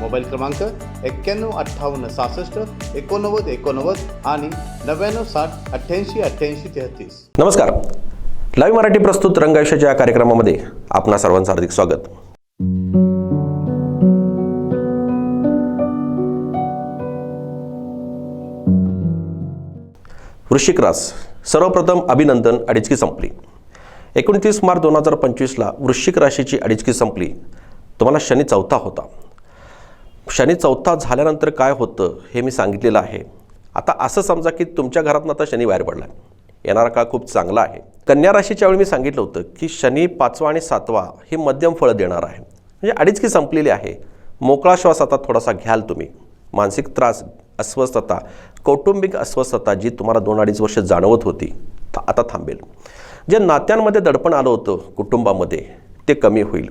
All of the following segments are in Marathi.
मोबाईल क्रमांक एक्क्याण्णव अठ्ठावन्न सहासष्ट एकोणनव्वद एकोणनव्वद आणि नव्याण्णव साठ अठ्ठ्याऐंशी अठ्ठ्याऐंशी तेहतीस. नमस्कार. लाईव्ह मराठी प्रस्तुत रंगायुष्याच्या या कार्यक्रमामध्ये आपणा सर्वांचं हार्दिक स्वागत. वृश्चिक रास सर्वप्रथम अभिनंदन अडीचकी संपली. एकोणतीस मार्च दोन हजार पंचवीसला वृश्चिक राशीची अडीचकी संपली. तुम्हाला शनी चौथा होता. शनी चौथा झाल्यानंतर काय होतं हे मी सांगितलेलं आहे. आता असं समजा की तुमच्या घरातून आता शनी बाहेर पडला येणारा काळ खूप चांगला आहे. कन्या राशीच्या वेळी मी सांगितलं होतं की शनी पाचवा आणि सातवा हे मध्यम फळं देणार आहे. म्हणजे अडीचकी संपलेली आहे. मोकळा श्वास आता थोडासा घ्याल तुम्ही. मानसिक त्रास अस्वस्थता कौटुंबिक अस्वस्थता जी तुम्हाला दोन अडीच वर्ष जाणवत होती ता- आता थांबेल. जे नात्यांमध्ये दडपण आलं होतं कुटुंबामध्ये ते कमी होईल.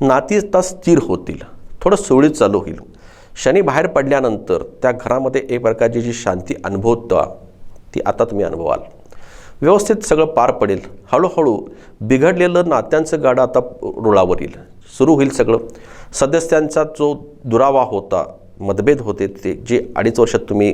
नाती आता स्थिर होतील. थोडं सुरळीत चालू होईल. शनी बाहेर पडल्यानंतर त्या घरामध्ये एक प्रकारची जी शांती अनुभवता ती आता तुम्ही अनुभवाल. व्यवस्थित सगळं पार पडेल. हळूहळू बिघडलेलं नात्यांचं गाडं आता रुळावर येईल. सुरू होईल सगळं. सदस्यांचा जो दुरावा होता मतभेद होते ते जे अडीच वर्षात तुम्ही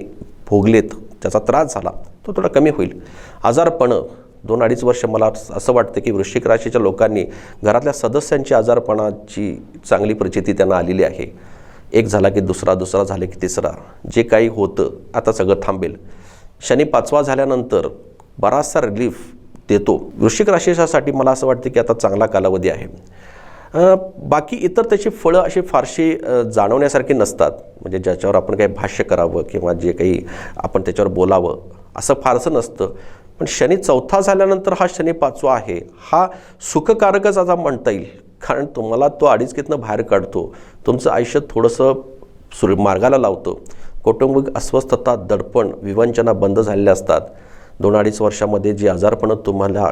भोगलेत त्याचा त्रास झाला तो थोडा कमी होईल. आजारपणं दोन अडीच वर्ष मला असं वाटतं की वृश्चिक राशीच्या लोकांनी घरातल्या सदस्यांची आजारपणाची चांगली प्रचिती त्यांना आलेली आहे. एक झाला की दुसरा दुसरा झाला की तिसरा. जे काही होतं आता सगळं थांबेल. शनी पाचवा झाल्यानंतर बराचसा रिलीफ देतो. वृश्चिक राशीसाठी मला असं वाटतं की आता चांगला कालावधी आहे. बाकी इतर त्याची फळं अशी फारशी जाणवण्यासारखी नसतात. म्हणजे ज्याच्यावर आपण काही भाष्य करावं किंवा जे काही आपण त्याच्यावर बोलावं असं फारसं नसतं. पण शनी चौथा झाल्यानंतर हा शनी पाचवा आहे. हा सुखकारकच आता म्हणता येईल. कारण तुम्हाला तो अडीचकीतनं बाहेर काढतो. तुमचं आयुष्य थोडंसं सुर मार्गाला लावतो. कौटुंबिक अस्वस्थता दडपण विवंचना बंद झालेल्या असतात. दोन अडीच वर्षामध्ये जी आजारपणं तुम्हाला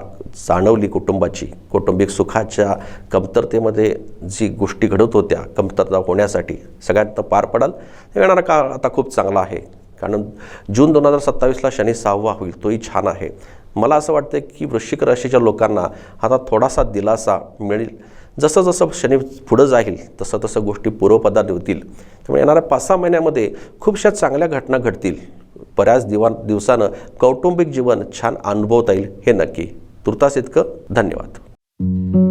जाणवली कुटुंबाची कौटुंबिक सुखाच्या कमतरतेमध्ये जी गोष्टी घडत होत्या कमतरता होण्यासाठी सगळ्यात पार पडाल. येणारा काळ आता खूप चांगला आहे. कारण जून दोन हजार सत्तावीसला शनी सहावा होईल तोही छान आहे. मला असं वाटतं की वृश्चिक राशीच्या लोकांना आता थोडासा दिलासा मिळेल. जसं जसं शनी पुढं जाईल तसं तसं गोष्टी पूर्वपदात होतील. त्यामुळे येणाऱ्या पाच सहा महिन्यामध्ये खूपशा चांगल्या घटना घडतील. बऱ्याच दिवा दिवसानं कौटुंबिक जीवन छान अनुभवता येईल हे नक्की. तुर्तास इतकं धन्यवाद.